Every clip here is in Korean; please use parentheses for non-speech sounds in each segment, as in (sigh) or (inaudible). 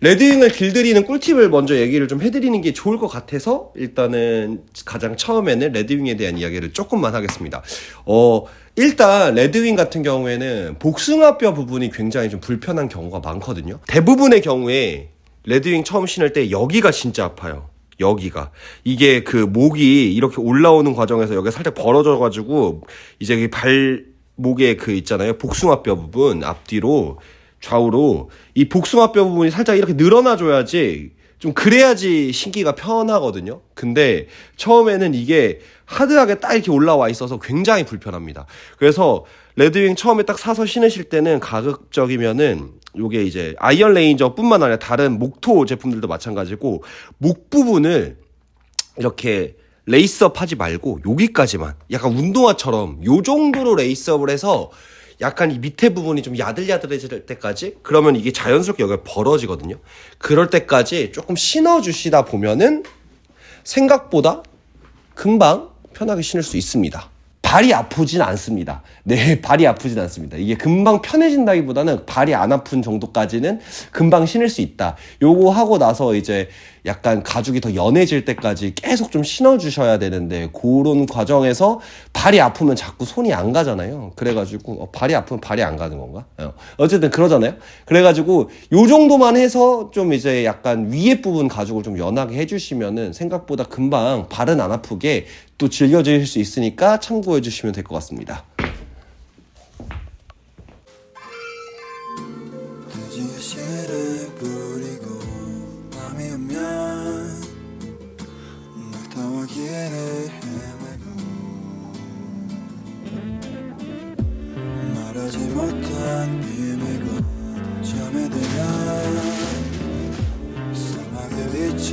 레드윙을 길들이는 꿀팁을 먼저 얘기를 좀 해드리는 게 좋을 것 같아서 일단은 가장 처음에는 레드윙에 대한 이야기를 조금만 하겠습니다. 어, 일단 레드윙 같은 경우에는 복숭아뼈 부분이 굉장히 좀 불편한 경우가 많거든요. 대부분의 경우에 레드윙 처음 신을 때 여기가 진짜 아파요. 여기가 이게 그 목이 이렇게 올라오는 과정에서 여기가 살짝 벌어져 가지고 이제 이 발목에 그 있잖아요 복숭아뼈 부분 앞뒤로 좌우로 이 복숭아뼈 부분이 살짝 이렇게 늘어나 줘야지 좀 그래야지 신기가 편하거든요. 근데 처음에는 이게 하드하게 딱 이렇게 올라와 있어서 굉장히 불편합니다. 그래서 레드윙 처음에 딱 사서 신으실 때는 가급적이면은 요게 이제 아이언 레인저뿐만 아니라 다른 목토 제품들도 마찬가지고 목 부분을 이렇게 레이스업 하지 말고 여기까지만 약간 운동화처럼 요 정도로 레이스업을 해서 약간 이 밑에 부분이 좀 야들야들해질 때까지 그러면 이게 자연스럽게 여기가 벌어지거든요. 그럴 때까지 조금 신어 주시다 보면은 생각보다 금방 편하게 신을 수 있습니다. 발이 아프진 않습니다. 네, (laughs) 발이 아프진 않습니다. 이게 금방 편해진다기보다는 발이 안 아픈 정도까지는 금방 신을 수 있다. 요거 하고 나서 이제 약간 가죽이 더 연해질 때까지 계속 좀 신어주셔야 되는데 그런 과정에서 발이 아프면 자꾸 손이 안 가잖아요. 그래가지고 어, 발이 아프면 발이 안 가는 건가? 어, 어쨌든 그러잖아요. 그래가지고 요 정도만 해서 좀 이제 약간 위에 부분 가죽을 좀 연하게 해주시면은 생각보다 금방 발은 안 아프게 또 즐겨주실 수 있으니까 참고해 주시면 될 것 같습니다. 씨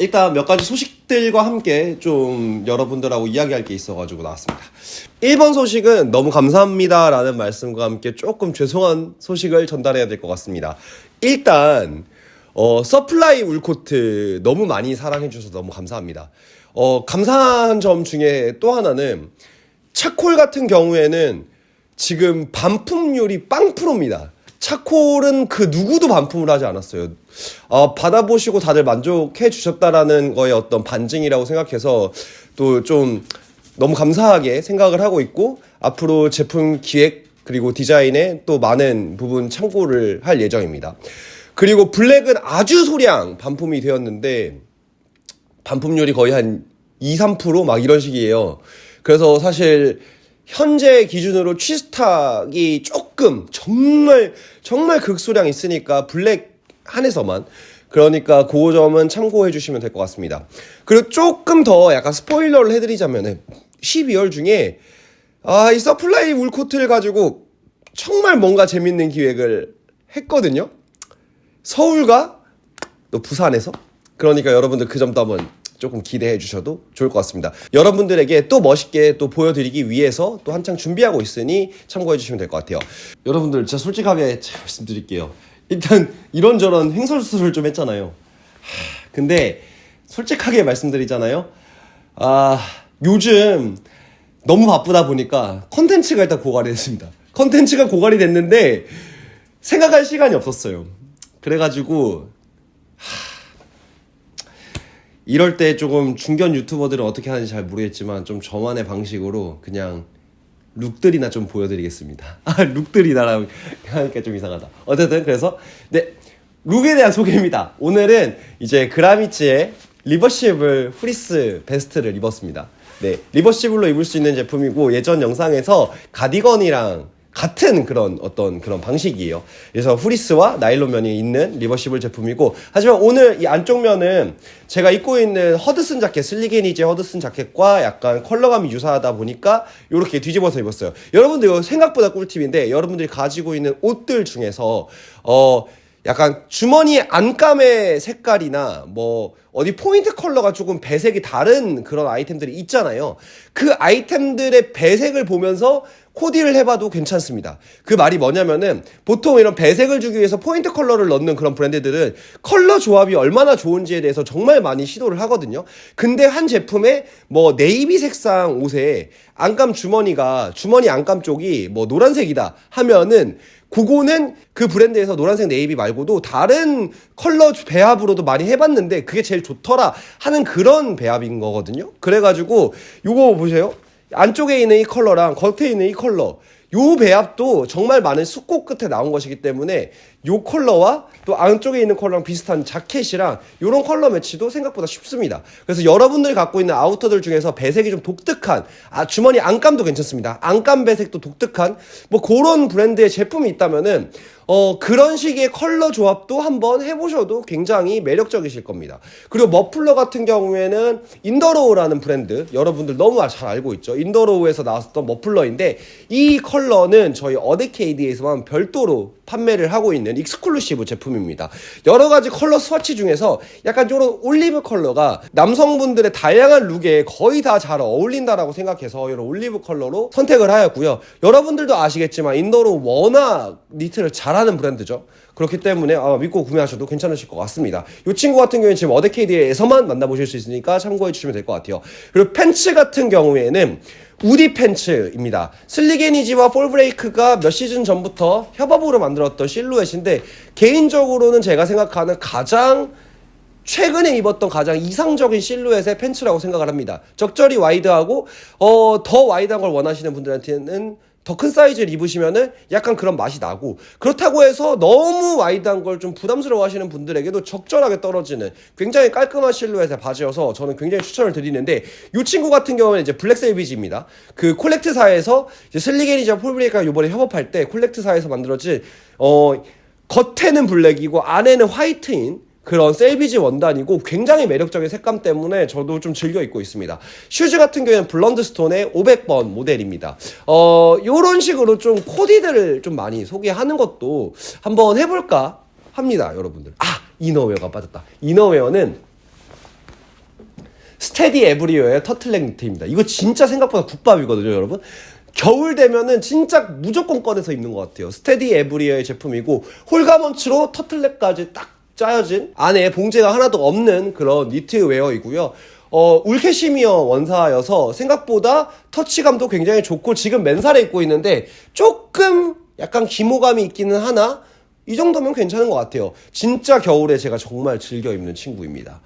일단 몇 가지 소식들과 함께 좀 여러분들하고 이야기할 게 있어가지고 나왔습니다. 1번 소식은 너무 감사합니다 라는 말씀과 함께 조금 죄송한 소식을 전달해야 될 것 같습니다. 일단, 어, 서플라이 울코트 너무 많이 사랑해주셔서 너무 감사합니다. 어, 감사한 점 중에 또 하나는 차콜 같은 경우에는 지금 반품률이 빵프로입니다. 차콜은 그 누구도 반품을 하지 않았어요. 어, 받아보시고 다들 만족해 주셨다라는 거의 어떤 반증이라고 생각해서 또 좀 너무 감사하게 생각을 하고 있고 앞으로 제품 기획 그리고 디자인에 또 많은 부분 참고를 할 예정입니다. 그리고 블랙은 아주 소량 반품이 되었는데 반품률이 거의 한 2, 3%막 이런 식이에요. 그래서 사실 현재 기준으로 취스탁이 조금 정말 정말 극소량 있으니까 블랙 한에서만 그러니까 그 점은 참고해 주시면 될 것 같습니다. 그리고 조금 더 약간 스포일러를 해드리자면은 12월 중에 아 이 서플라이 울코트를 가지고 정말 뭔가 재밌는 기획을 했거든요. 서울과 또 부산에서 그러니까 여러분들 그 점도 한번 조금 기대해 주셔도 좋을 것 같습니다. 여러분들에게 또 멋있게 또 보여드리기 위해서 또 한창 준비하고 있으니 참고해 주시면 될 것 같아요. 여러분들 진짜 솔직하게 말씀드릴게요. 일단 이런저런 횡설수설을 좀 했잖아요. 하, 근데 솔직하게 말씀드리잖아요. 아 요즘 너무 바쁘다 보니까 컨텐츠가 일단 고갈이 됐습니다. 컨텐츠가 고갈이 됐는데 생각할 시간이 없었어요. 그래가지고 이럴 때 조금 중견 유튜버들은 어떻게 하는지 잘 모르겠지만 좀 저만의 방식으로 그냥 룩들이나 좀 보여드리겠습니다. (laughs) 아, 룩들이나라고 하니까 좀 이상하다. 어쨌든 그래서 네 룩에 대한 소개입니다. 오늘은 이제 그라미치의 리버시블 후리스 베스트를 입었습니다. 네 리버시블로 입을 수 있는 제품이고 예전 영상에서 가디건이랑 같은 그런 어떤 그런 방식이에요. 그래서 후리스와 나일론 면이 있는 리버시블 제품이고 하지만 오늘 이 안쪽 면은 제가 입고 있는 허드슨 자켓 슬리게니지 허드슨 자켓과 약간 컬러감이 유사하다 보니까 이렇게 뒤집어서 입었어요. 여러분들 생각보다 꿀팁인데 여러분들이 가지고 있는 옷들 중에서 어 약간 주머니 안감의 색깔이나 뭐 어디 포인트 컬러가 조금 배색이 다른 그런 아이템들이 있잖아요. 그 아이템들의 배색을 보면서 코디를 해봐도 괜찮습니다. 그 말이 뭐냐면은 보통 이런 배색을 주기 위해서 포인트 컬러를 넣는 그런 브랜드들은 컬러 조합이 얼마나 좋은지에 대해서 정말 많이 시도를 하거든요. 근데 한 제품에 뭐 네이비 색상 옷에 안감 주머니가 주머니 안감 쪽이 뭐 노란색이다 하면은 그거는 그 브랜드에서 노란색 네이비 말고도 다른 컬러 배합으로도 많이 해봤는데 그게 제일 좋더라 하는 그런 배합인 거거든요. 그래가지고 요거 보세요. 안쪽에 있는 이 컬러랑 겉에 있는 이 컬러 요 배합도 정말 많은 숙고 끝에 나온 것이기 때문에 요 컬러와 또 안쪽에 있는 컬러랑 비슷한 자켓이랑 요런 컬러 매치도 생각보다 쉽습니다. 그래서 여러분들이 갖고 있는 아우터들 중에서 배색이 좀 독특한 아 주머니 안감도 괜찮습니다. 안감 배색도 독특한 뭐 그런 브랜드의 제품이 있다면은 어 그런 식의 컬러 조합도 한번 해보셔도 굉장히 매력적이실 겁니다. 그리고 머플러 같은 경우에는 인더로우라는 브랜드 여러분들 너무 잘 알고 있죠. 인더로우에서 나왔었던 머플러인데 이 컬러는 저희 어데케이드에서만 별도로 판매를 하고 있는 익스클루시브 제품입니다. 여러 가지 컬러 스와치 중에서 약간 이런 올리브 컬러가 남성분들의 다양한 룩에 거의 다 잘 어울린다라고 생각해서 이런 올리브 컬러로 선택을 하였고요. 여러분들도 아시겠지만 인더로 워낙 니트를 잘하는 브랜드죠. 그렇기 때문에 아마 믿고 구매하셔도 괜찮으실 것 같습니다. 이 친구 같은 경우에는 지금 어데케이드에서만 만나보실 수 있으니까 참고해 주시면 될 것 같아요. 그리고 팬츠 같은 경우에는 우디 팬츠입니다. 슬리게니지와 폴브레이크가 몇 시즌 전부터 협업으로 만들었던 실루엣인데 개인적으로는 제가 생각하는 가장 최근에 입었던 가장 이상적인 실루엣의 팬츠라고 생각을 합니다. 적절히 와이드하고 어, 더 와이드한 걸 원하시는 분들한테는 더 큰 사이즈를 입으시면은 약간 그런 맛이 나고 그렇다고 해서 너무 와이드한 걸 좀 부담스러워 하시는 분들에게도 적절하게 떨어지는 굉장히 깔끔한 실루엣의 바지여서 저는 굉장히 추천을 드리는데 이 친구 같은 경우는 이제 블랙 셀비지입니다. 그 콜렉트사에서 슬리게니지와 폴브레이크가 이번에 협업할 때 콜렉트사에서 만들어진 어 겉에는 블랙이고 안에는 화이트인 그런 셀비지 원단이고 굉장히 매력적인 색감 때문에 저도 좀 즐겨 입고 있습니다. 슈즈 같은 경우에는 블런드 스톤의 500번 모델입니다. 어, 요런 식으로 좀 코디들을 좀 많이 소개하는 것도 한번 해볼까 합니다, 여러분들. 아, 이너웨어가 빠졌다. 이너웨어는 스테디 에브리웨어의 터틀넥 니트입니다. 이거 진짜 생각보다 국밥이거든요, 여러분. 겨울 되면은 진짜 무조건 꺼내서 입는 것 같아요. 스테디 에브리웨어의 제품이고 홀가먼츠로 터틀넥까지 딱 짜여진 안에 봉제가 하나도 없는 그런 니트웨어이고요. 어, 울케시미어 원사여서 생각보다 터치감도 굉장히 좋고 지금 맨살에 입고 있는데 조금 약간 기모감이 있기는 하나 이 정도면 괜찮은 것 같아요. 진짜 겨울에 제가 정말 즐겨 입는 친구입니다.